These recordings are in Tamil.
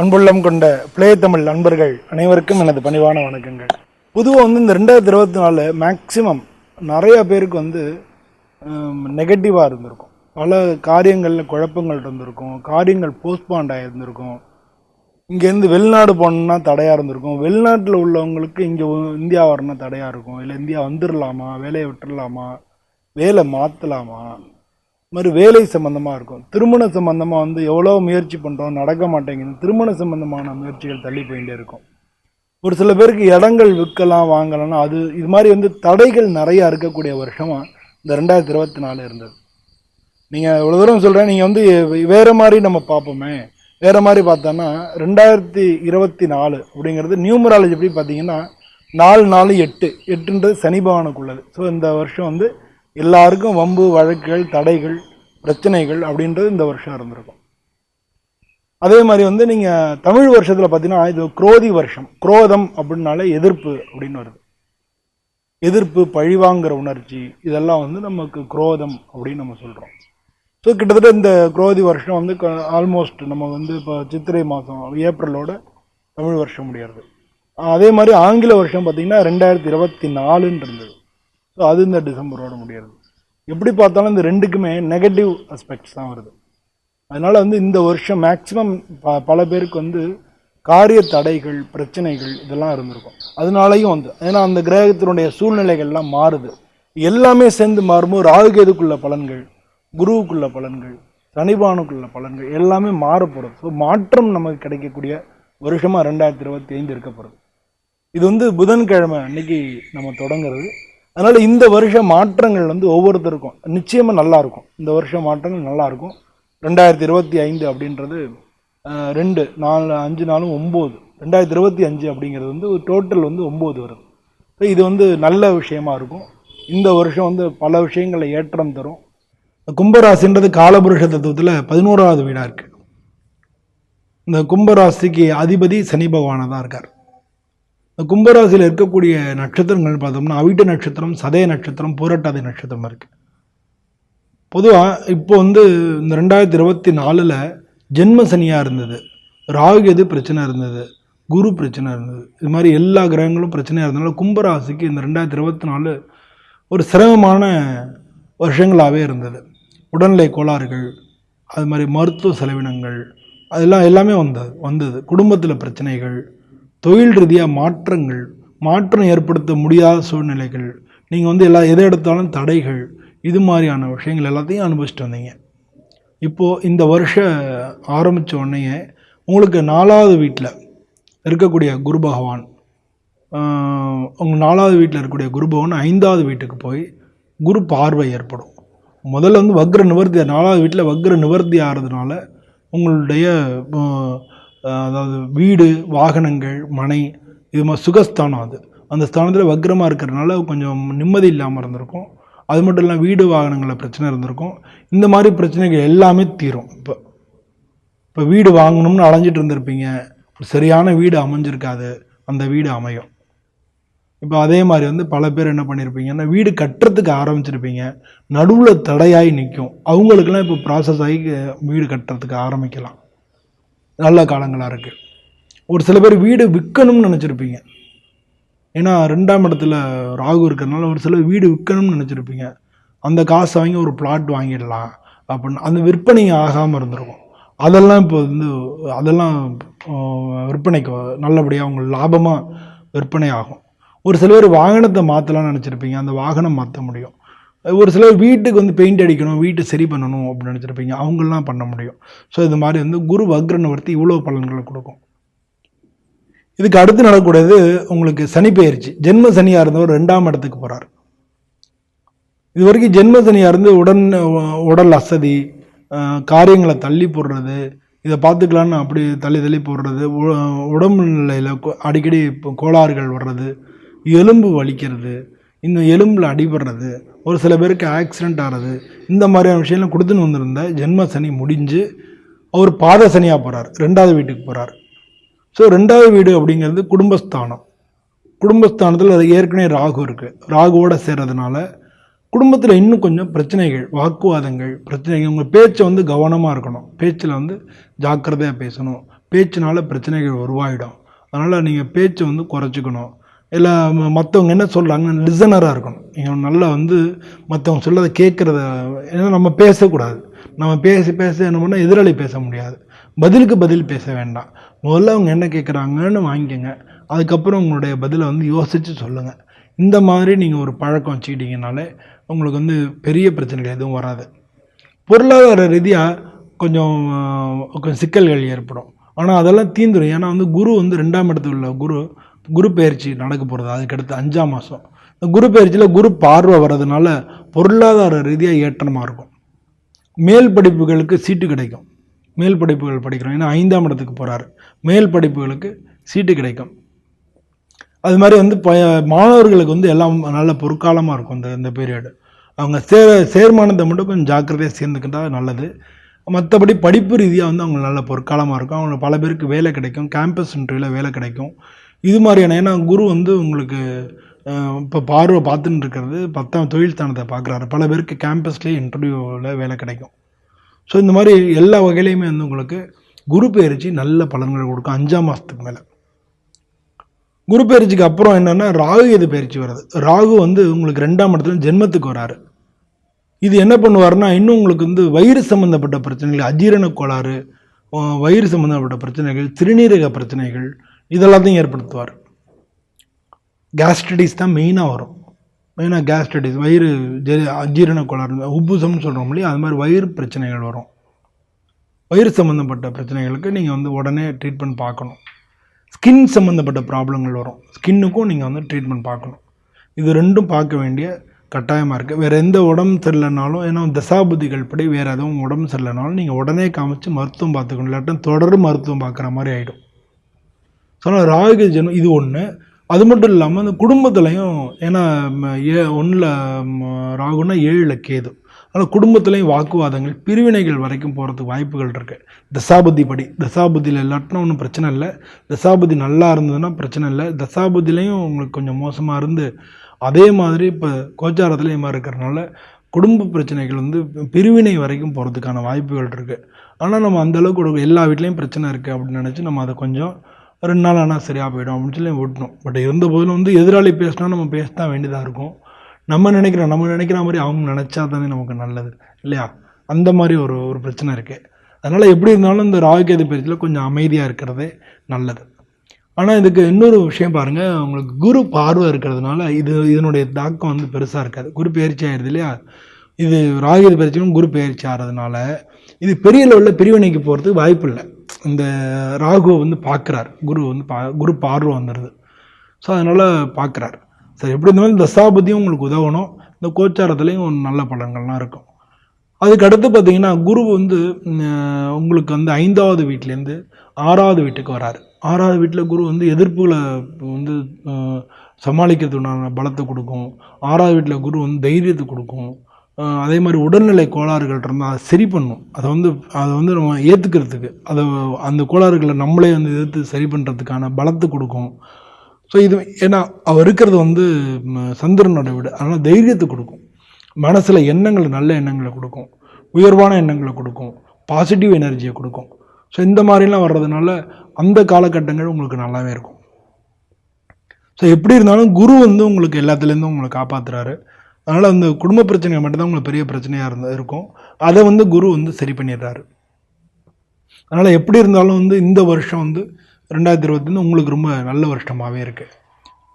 அன்புள்ளம் கொண்ட பிளே தமிழ் நண்பர்கள் அனைவருக்கும் எனது பணிவான வணக்கங்கள். பொதுவாக வந்து இந்த ரெண்டாயிரத்தி இருபத்தி நாலு மேக்சிமம் நிறைய பேருக்கு வந்து நெகட்டிவாக இருந்திருக்கும். பல காரியங்களில் குழப்பங்கள் இருந்திருக்கும். காரியங்கள் போஸ்ட்பாண்ட் ஆகியிருந்திருக்கும் இங்கேருந்து வெளிநாடு போகணுன்னா தடையாக இருந்திருக்கும். வெளிநாட்டில் உள்ளவங்களுக்கு இங்கே இந்தியா வரணும்னா தடையாக இருக்கும். இல்லை இந்தியா வந்துடலாமா வேலையை விட்டுடலாமா வேலை மாற்றலாமா மாதிரி வேலை சம்மந்தமாக இருக்கும். திருமண சம்பந்தமாக வந்து எவ்வளோ முயற்சி பண்ணுறோம் நடக்க மாட்டேங்குது. திருமண சம்பந்தமான முயற்சிகள் தள்ளி போயிட்டே இருக்கும். ஒரு சில பேருக்கு இடங்கள் விற்கலாம் வாங்கலாம் அது இது மாதிரி வந்து தடைகள் நிறையா இருக்கக்கூடிய வருஷமாக இந்த ரெண்டாயிரத்தி இருபத்தி நாலு இருந்தது. நீங்கள் இவ்வளோ தூரம் சொல்கிறேன் நீங்கள் வந்து வேறு மாதிரி நம்ம பார்ப்போமே. வேறு மாதிரி பார்த்தோன்னா ரெண்டாயிரத்தி இருபத்தி நாலு அப்படிங்கிறது நியூமராலஜி எப்படி பார்த்தீங்கன்னா நாலு நாலு எட்டு எட்டுன்றது சனி பகவானுக்குள்ளது. ஸோ இந்த வருஷம் வந்து எல்லாருக்கும் வம்பு வழக்குகள் தடைகள் பிரச்சனைகள் அப்படின்றது இந்த வருஷம் இருந்திருக்கும் அதே மாதிரி வந்து நீங்கள் தமிழ் வருஷத்தில் பார்த்தீங்கன்னா இது குரோதி வருஷம். குரோதம் அப்படின்னாலே எதிர்ப்பு அப்படின்னு வருது. எதிர்ப்பு பழிவாங்கிற உணர்ச்சி இதெல்லாம் வந்து நமக்கு குரோதம் அப்படின்னு நம்ம சொல்கிறோம் ஸோ கிட்டத்தட்ட இந்த குரோதி வருஷம் வந்து ஆல்மோஸ்ட் நம்ம வந்து இப்போ சித்திரை மாதம் ஏப்ரலோட தமிழ் வருஷம் முடியாது அதே மாதிரி ஆங்கில வருஷம் பார்த்திங்கன்னா ரெண்டாயிரத்தி இருபத்தி நாலுன்னு இருந்தது. ஸோ அது இந்த டிசம்பரோட முடியாது எப்படி பார்த்தாலும் இந்த ரெண்டுக்குமே நெகட்டிவ் அஸ்பெக்ட்ஸ் தான் வருது. அதனால் வந்து இந்த வருஷம் மேக்ஸிமம் ப பல பேருக்கு வந்து காரிய தடைகள் பிரச்சனைகள் இதெல்லாம் இருந்திருக்கும். அதனாலையும் வந்து ஏன்னா அந்த கிரகத்தினுடைய சூழ்நிலைகள்லாம் மாறுது. எல்லாமே சேர்ந்து மாறும்போது ராகுகேதுக்குள்ள பலன்கள் குருவுக்குள்ள பலன்கள் சனிபானுக்குள்ள பலன்கள் எல்லாமே மாற போகிறது ஸோ மாற்றம் நமக்கு கிடைக்கக்கூடிய வருஷமாக ரெண்டாயிரத்தி இருபத்தி ஐந்து இருக்க போகிறது இது வந்து புதன்கிழமை அன்னைக்கு நம்ம தொடங்குறது. அதனால் இந்த வருஷ மாற்றங்கள் வந்து ஒவ்வொருத்தருக்கும். நிச்சயமாக நல்லாயிருக்கும் இந்த வருஷ மாற்றங்கள் நல்லாயிருக்கும் ரெண்டாயிரத்தி இருபத்தி ஐந்து அப்படின்றது ரெண்டு நாலு அஞ்சு நாளும் ஒம்பது. ரெண்டாயிரத்தி இருபத்தி அஞ்சு அப்படிங்கிறது வந்து டோட்டல் வந்து ஒம்பது வரும் ஸோ இது வந்து நல்ல விஷயமா இருக்கும். இந்த வருஷம் வந்து பல விஷயங்களை ஏற்றம் தரும். கும்பராசின்றது காலபுருஷ தத்துவத்தில் பதினோராவது வீடாக இருக்குது இந்த கும்பராசிக்கு அதிபதி சனி பகவானாக தான் இருக்கார். கும்பராசியில் இருக்கக்கூடிய நட்சத்திரங்கள் பார்த்தோம்னா அவிட்ட நட்சத்திரம் சதய நட்சத்திரம் பூரட்டாதி நட்சத்திரம் இருக்குது பொதுவாக இப்போ வந்து இந்த ரெண்டாயிரத்தி இருபத்தி நாலில் ஜென்ம சனியாக இருந்தது. ராகு எது பிரச்சனை இருந்தது. குரு பிரச்சனை இருந்தது. இது மாதிரி எல்லா கிரகங்களும் பிரச்சனையாக இருந்தனால கும்பராசிக்கு இந்த ரெண்டாயிரத்தி இருபத்தி நாலு ஒரு சிரமமான வருஷங்களாகவே இருந்தது. உடல்நிலை கோளாறுகள் அது மாதிரி மருத்துவ செலவினங்கள் அதெல்லாம் எல்லாமே வந்தது வந்தது. குடும்பத்தில் பிரச்சனைகள் தொழில் ரீதியாக மாற்றங்கள் மாற்றம் ஏற்படுத்த முடியாத சூழ்நிலைகள் நீங்கள் வந்து எல்லா எதை எடுத்தாலும் தடைகள் இது மாதிரியான விஷயங்கள் எல்லாத்தையும் அனுபவிச்சுட்டு வந்தீங்க. இப்போது இந்த வருஷம் ஆரம்பித்த உடனேயே உங்களுக்கு நாலாவது வீட்டில் இருக்கக்கூடிய குரு பகவான் உங்கள் நாலாவது வீட்டில் இருக்கக்கூடிய குரு பகவான் ஐந்தாவது வீட்டுக்கு போய் குரு பார்வை ஏற்படும். முதல்ல வந்து வக்ர நிவர்த்தி நாலாவது வீட்டில் வக்ர நிவர்த்தி ஆகிறதுனால உங்களுடைய அதாவது வீடு வாகனங்கள் மனை இது மாதிரி சுகஸ்தானம் அது. அந்த ஸ்தானத்தில் வக்ரமாக இருக்கிறதுனால கொஞ்சம் நிம்மதி இல்லாமல் இருந்திருக்கும். அது மட்டும் இல்லாமல் வீடு வாகனங்களில் பிரச்சனை இருந்திருக்கும். இந்த மாதிரி பிரச்சனைகள் எல்லாமே தீரும் இப்போ. இப்போ வீடு வாங்கணும்னு அலைஞ்சிட்டு இருந்திருப்பீங்க. சரியான வீடு அமைஞ்சிருக்காது. அந்த வீடு அமையும். இப்போ அதே மாதிரி வந்து பல பேர் என்ன பண்ணியிருப்பீங்கன்னா வீடு கட்டுறதுக்கு ஆரம்பிச்சிருப்பீங்க. நடுவில் தடையாகி நிற்கும் அவங்களுக்கெல்லாம் இப்போ ப்ராசஸ் ஆகி வீடு கட்டுறதுக்கு ஆரம்பிக்கலாம். நல்ல காலங்களாக இருக்குது ஒரு சில பேர் வீடு விற்கணும்னு நினச்சிருப்பீங்க. ஏன்னா ரெண்டாம் இடத்துல ராகு இருக்கிறதுனால ஒரு சில வீடு விற்கணும்னு நினச்சிருப்பீங்க. அந்த காசை வாங்கி ஒரு பிளாட் வாங்கிடலாம். அப்படின்னு அந்த விற்பனை ஆகாமல் இருந்திருக்கும். அதெல்லாம் இப்போ வந்து அதெல்லாம் விற்பனைக்கு நல்லபடியாக உங்களுக்கு லாபமாக விற்பனை ஆகும். ஒரு சில பேர் வாகனத்தை மாற்றலாம்னு நினச்சிருப்பீங்க. அந்த வாகனம் மாற்ற முடியும். ஒரு சிலர் வீட்டுக்கு வந்து பெயிண்ட் அடிக்கணும் வீட்டை சரி பண்ணணும் அப்படின்னு நினச்சிருப்பீங்க. அவங்களாம் பண்ண முடியும். ஸோ இது மாதிரி வந்து குரு வக்ரநிவர்த்தி இவ்வளோ பலன்களை கொடுக்கும். இதுக்கு அடுத்து நடக்கூடியது உங்களுக்கு சனி பெயர்ச்சி. ஜென்ம சனியாக இருந்தவர் ரெண்டாம் இடத்துக்கு போகிறார் இது வரைக்கும் ஜென்ம சனியாக இருந்து உடன் உடல் அசதி காரியங்களை தள்ளி போடுறது இதை பார்த்துக்கலான்னு அப்படி தள்ளி தள்ளி போடுறது உ- உடம்பு நிலையில் அடிக்கடி இப்போ கோளாறுகள் வர்றது எலும்பு வலிக்கிறது இன்னும் எலும்பில் அடிபடுறது ஒரு சில பேருக்கு ஆக்சிடென்ட் ஆகிறது இந்த மாதிரியான விஷயம்லாம் கொடுத்துன்னு வந்திருந்த ஜென்ம சனி முடிஞ்சு அவர் பாத சனியாக போகிறார் ரெண்டாவது வீட்டுக்கு போகிறார் ஸோ ரெண்டாவது வீடு அப்படிங்கிறது குடும்பஸ்தானம். குடும்பஸ்தானத்தில் அது ஏற்கனவே ராகு இருக்குது ராகுவோட சேர்றதுனால குடும்பத்தில் இன்னும் கொஞ்சம் பிரச்சனைகள் வாக்குவாதங்கள் பிரச்சனைகள். உங்கள் பேச்சை வந்து கவனமாக இருக்கணும். பேச்சில் வந்து ஜாக்கிரதையாக பேசணும். பேச்சினால பிரச்சனைகள் உருவாகிடும் அதனால் நீங்கள் பேச்சை வந்து குறைச்சிக்கணும். இல்லை மற்றவங்க என்ன சொல்கிறாங்க லிசனராக இருக்கணும். நீங்கள் நல்லா வந்து மற்றவங்க சொல்லதை கேட்குறத ஏன்னா நம்ம பேசக்கூடாது. நம்ம பேசி பேச என்ன பண்ணால் எதிராளி பேச முடியாது. பதிலுக்கு பதில் பேச வேண்டாம். முதல்ல அவங்க என்ன கேட்குறாங்கன்னு வாங்கிக்கோங்க. அதுக்கப்புறம் உங்களுடைய பதிலை வந்து யோசித்து சொல்லுங்கள் இந்த மாதிரி நீங்கள் ஒரு பழக்கம் வச்சுக்கிட்டீங்கனாலே உங்களுக்கு வந்து பெரிய பிரச்சனைகள் எதுவும் வராது. பொருளாதார ரீதியாக கொஞ்சம் கொஞ்சம் சிக்கல்கள் ஏற்படும். ஆனால் அதெல்லாம் தீந்துடும் ஏன்னா வந்து குரு வந்து ரெண்டாம் இடத்துல உள்ள குரு குரு பயிற்சி நடக்க போகிறது அதுக்கடுத்து அஞ்சாம் மாதம் இந்த குரு பயிற்சியில் குரு பார்வை வர்றதுனால பொருளாதார ரீதியாக ஏற்றமாக இருக்கும். மேல் படிப்புகளுக்கு சீட்டு கிடைக்கும். மேல் படிப்புகள் படிக்கிறோம். ஏன்னா ஐந்தாம் இடத்துக்கு போகிறாரு மேல் படிப்புகளுக்கு சீட்டு கிடைக்கும். அது மாதிரி வந்து ப மாணவர்களுக்கு வந்து எல்லாம் நல்ல பொற்காலமாக இருக்கும் இந்த இந்த பீரியடு அவங்க சேர சேர்மானத்தை மட்டும் கொஞ்சம் ஜாக்கிரதையாக சேர்ந்துக்கிட்டா நல்லது. மற்றபடி படிப்பு ரீதியாக வந்து அவங்க நல்ல பொற்காலமாக இருக்கும். அவங்க பல பேருக்கு வேலை கிடைக்கும். கேம்பஸ் இன்டர்வியூவில் வேலை கிடைக்கும். இது மாதிரியான ஏன்னா குரு வந்து உங்களுக்கு இப்போ பார்வை பார்த்துன்னு இருக்கிறது பத்தாம் தொழில் ஸ்தானத்தை பார்க்குறாரு. பல பேருக்கு கேம்பஸ்லேயே இன்டர்வியூவில் வேலை கிடைக்கும். ஸோ இந்த மாதிரி எல்லா வகையிலையுமே வந்து உங்களுக்கு குரு பயிற்சி நல்ல பலன்கள் கொடுக்கும் அஞ்சாம் மாதத்துக்கு மேலே. குரு பயிற்சிக்கு அப்புறம் என்னென்னா ராகு எது பயிற்சி வருது? ராகு வந்து உங்களுக்கு ரெண்டாம் இடத்துல ஜென்மத்துக்கு வராரு. இது என்ன பண்ணுவாருன்னா இன்னும் உங்களுக்கு வந்து வயிறு சம்மந்தப்பட்ட பிரச்சனைகள் அஜீரண கோளாறு வயிறு சம்மந்தப்பட்ட பிரச்சனைகள் சிறுநீரக பிரச்சனைகள் இதெல்லாத்தையும் ஏற்படுத்துவார். கேஸ்ட்ரடிஸ் தான் மெயினாக வரும். மெயினாக கேஸ்ட்ரடிஸ் வயிறு ஜெரி அஜீரண கோளாறு உப்புசம்னு சொல்கிறோம் இல்லையா? அது மாதிரி வயிறு பிரச்சனைகள் வரும். வயிறு சம்மந்தப்பட்ட பிரச்சனைகளுக்கு நீங்கள் வந்து உடனே ட்ரீட்மெண்ட் பார்க்கணும். ஸ்கின் சம்மந்தப்பட்ட ப்ராப்ளங்கள் வரும். ஸ்கின்னுக்கும் நீங்கள் வந்து ட்ரீட்மெண்ட் பார்க்கணும். இது ரெண்டும் பார்க்க வேண்டிய கட்டாயமாக இருக்குது வேறு எந்த உடம்பு சரியில்லைனாலும் ஏன்னா தசாபுதிகள் படி வேறு எதுவும் உடம்பு சரியில்லைனாலும் நீங்கள் உடனே காமிச்சு மருத்துவம் பார்த்துக்கணும். இல்லாட்டும் தொடர் மருத்துவம் பார்க்குற மாதிரி ஆகிடும் ஸோ அதனால் ராகு ஜென்மம் இது ஒன்று அது மட்டும் இல்லாமல் அந்த குடும்பத்துலேயும் ஏன்னா ஏ ஒன்றில் ராகுனா ஏழில் கேது. அதனால் குடும்பத்துலேயும் வாக்குவாதங்கள் பிரிவினைகள் வரைக்கும் போகிறதுக்கு வாய்ப்புகள் இருக்குது தசாபதி படி தசாபதியில் இல்லாட்டினா ஒன்றும் பிரச்சனை இல்லை. தசாபதி நல்லா இருந்ததுன்னா பிரச்சனை இல்லை. தசாபுத்திலையும் உங்களுக்கு கொஞ்சம் மோசமாக இருந்து அதே மாதிரி இப்போ கோச்சாரத்துலேயும் மாதிரி இருக்கிறனால குடும்ப பிரச்சனைகள் வந்து பிரிவினை வரைக்கும் போகிறதுக்கான வாய்ப்புகள் இருக்குது ஆனால் நம்ம அந்தளவுக்கு எல்லா வீட்லேயும் பிரச்சனை இருக்குது அப்படின்னு நினச்சி நம்ம அதை கொஞ்சம் ரெண்டு நாள் ஆனால் சரியாக போயிடும் அப்படின்னு சொல்லி விட்டணும் பட் இருந்த போதிலும் வந்து எதிராளி பேசினா நம்ம பேச தான் வேண்டியதாக இருக்கும். நம்ம நினைக்கிறோம் நம்ம நினைக்கிற மாதிரி அவங்க நினச்சா தானே நமக்கு நல்லது இல்லையா? அந்த மாதிரி ஒரு ஒரு பிரச்சனை இருக்குது அதனால் எப்படி இருந்தாலும் இந்த ராகுகேது பயிற்சியில் கொஞ்சம் அமைதியாக இருக்கிறதே நல்லது. ஆனால் இதுக்கு இன்னொரு விஷயம் பாருங்கள் உங்களுக்கு குரு பார்வை இருக்கிறதுனால இது இதனுடைய தாக்கம் வந்து பெருசாக இருக்காது. குரு பயிற்சி ஆயிடுது இல்லையா? இது ராகுகேது பயிற்சியும் குரு பயிற்சி ஆகிறதுனால இது பெரிய லெவலில் பிரிவினைக்கு போகிறதுக்கு வாய்ப்பு இல்லை. இந்த ராகுவை வந்து பார்க்குறார். குரு வந்து பா குரு பார்வை வந்துடுது ஸோ அதனால் பார்க்குறாரு. சரி எப்படி இருந்தாலும் தசாபதியும் உங்களுக்கு உதவணும். இந்த கோச்சாரத்துலேயும் நல்ல பலன்கள்லாம் இருக்கும். அதுக்கு அடுத்து பார்த்தீங்கன்னா குரு வந்து உங்களுக்கு வந்து ஐந்தாவது வீட்டிலேருந்து ஆறாவது வீட்டுக்கு வராரு. ஆறாவது வீட்டில் குரு வந்து எதிர்ப்புகளை வந்து அஹ், பலத்தை கொடுக்கும். ஆறாவது வீட்டில் குரு வந்து தைரியத்தை கொடுக்கும். அதே மாதிரி உடல்நிலை கோளாறுகள் இருந்தால் அதை சரி பண்ணும். அதை வந்து அதை வந்து நம்ம ஏற்றுக்கிறதுக்கு அதை அந்த கோளாறுகளை நம்மளே வந்து எதிர்த்து சரி பண்ணுறதுக்கான பலத்தை கொடுக்கும். ஸோ இது ஏன்னா அவர் இருக்கிறது வந்து சந்திரனோட விட. அதனால் தைரியத்தை கொடுக்கும். மனசில் எண்ணங்கள் நல்ல எண்ணங்களை கொடுக்கும். உயர்வான எண்ணங்களை கொடுக்கும். பாசிட்டிவ் எனர்ஜியை கொடுக்கும். ஸோ இந்த மாதிரிலாம் வர்றதுனால அந்த காலகட்டங்கள் உங்களுக்கு நல்லாவே இருக்கும். ஸோ எப்படி இருந்தாலும் குரு வந்து உங்களுக்கு எல்லாத்துலேருந்தும் உங்களை காப்பாற்றுறாரு அதனால் அந்த குடும்ப பிரச்சனை மட்டும்தான் உங்களுக்கு பெரிய பிரச்சனையாக இருந்த இருக்கும். அதை வந்து குரு வந்து சரி பண்ணிடுறாரு. அதனால் எப்படி இருந்தாலும் வந்து இந்த வருஷம் வந்து ரெண்டாயிரத்தி இருபத்தொன்று உங்களுக்கு ரொம்ப நல்ல வருஷமாகவே இருக்குது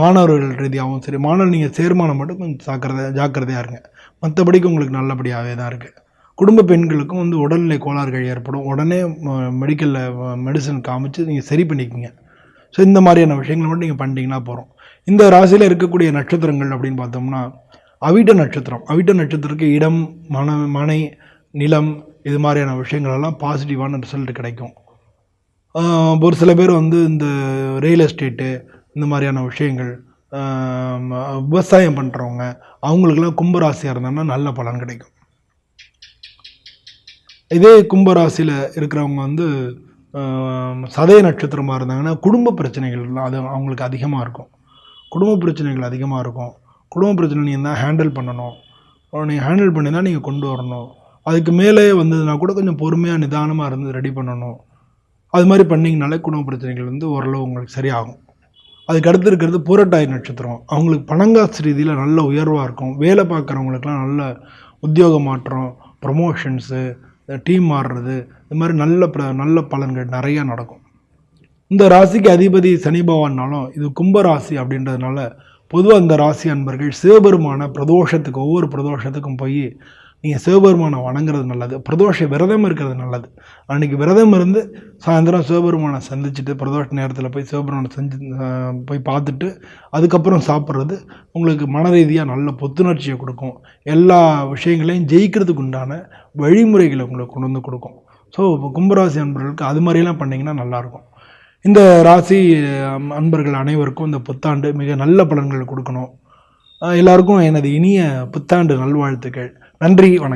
மாணவர்கள் ரீதியாகவும் சரி மாணவர் நீங்கள் சேர்மானம் மட்டும் கொஞ்சம் ஜாக்கிரதை ஜாக்கிரதையாக இருங்க. மற்றபடிக்கு உங்களுக்கு நல்லபடியாகவே தான் இருக்குது குடும்ப பெண்களுக்கும் வந்து உடல்நிலை கோளாறுகள் ஏற்படும். உடனே மெடிக்கலில் மெடிசன் காமிச்சு நீங்கள் சரி பண்ணிக்கோங்க. ஸோ இந்த மாதிரியான விஷயங்களை மட்டும் நீங்கள் பண்ணிட்டீங்கன்னா போகிறோம் இந்த ராசியில் இருக்கக்கூடிய நட்சத்திரங்கள் அப்படின்னு பார்த்தோம்னா அவிட்ட நட்சத்திரம். அவிட்ட நட்சத்திரத்துக்கு இடம் மன மனை நிலம் இது மாதிரியான விஷயங்களெல்லாம் பாசிட்டிவான ரிசல்ட் கிடைக்கும். ஒரு சில பேர் வந்து இந்த ரியல் எஸ்டேட்டு இந்த மாதிரியான விஷயங்கள் விவசாயம் பண்ணுறவங்க அவங்களுக்கெல்லாம் கும்பராசியாக இருந்தாங்கன்னா நல்ல பலன் கிடைக்கும். இதே கும்பராசியில் இருக்கிறவங்க வந்து சதய நட்சத்திரமாக இருந்தாங்கன்னா குடும்ப பிரச்சனைகள் அது அவங்களுக்கு அதிகமாக இருக்கும். குடும்ப பிரச்சனைகள் அதிகமாக இருக்கும். குடும்ப பிரச்சனை நீங்கள் தான் ஹேண்டில் பண்ணணும். நீங்கள் ஹேண்டில் பண்ணி தான் நீங்கள் கொண்டு வரணும். அதுக்கு மேலே வந்ததுன்னா கூட கொஞ்சம் பொறுமையாக நிதானமாக இருந்து ரெடி பண்ணணும். அது மாதிரி பண்ணிங்கனாலே குடும்ப பிரச்சனைகள் வந்து ஓரளவு உங்களுக்கு சரியாகும். அதுக்கு அடுத்து இருக்கிறது பூரட்டாய் நட்சத்திரம். அவங்களுக்கு பணங்காசு ரீதியில் நல்ல உயர்வாக இருக்கும். வேலை பார்க்குறவங்களுக்குலாம் நல்ல உத்தியோக மாற்றம் ப்ரொமோஷன்ஸு டீம் மாறுறது இது மாதிரி நல்ல பிர நல்ல பலன்கள் நிறையா நடக்கும். இந்த ராசிக்கு அதிபதி சனி பகவான்னாலும் இது கும்ப ராசி அப்படின்றதுனால பொதுவாக இந்த ராசி அன்பர்கள் சிவபெருமான பிரதோஷத்துக்கு ஒவ்வொரு பிரதோஷத்துக்கும் போய் நீங்கள் சிவபெருமானை வணங்குறது நல்லது. பிரதோஷ விரதம் இருக்கிறது நல்லது. அன்றைக்கி விரதம் இருந்து சாயந்தரம் சிவபெருமானை சந்திச்சுட்டு பிரதோஷ நேரத்தில் போய் சிவபெருமானை செஞ்சு போய் பார்த்துட்டு அதுக்கப்புறம் சாப்பிட்றது உங்களுக்கு மன ரீதியாக நல்ல புத்துணர்ச்சியை கொடுக்கும். எல்லா விஷயங்களையும் ஜெயிக்கிறதுக்கு உண்டான வழிமுறைகளை உங்களுக்கு கொண்டு வந்து கொடுக்கும். ஸோ இப்போ கும்பராசி அன்பர்களுக்கு அது மாதிரிலாம் பண்ணிங்கன்னா நல்லாயிருக்கும் இந்த ராசி அன்பர்கள் அனைவருக்கும் இந்த புத்தாண்டு மிக நல்ல பலன்கள் கொடுக்கணும். எல்லாருக்கும் எனது இனிய புத்தாண்டு நல்வாழ்த்துக்கள். நன்றி வணக்கம்.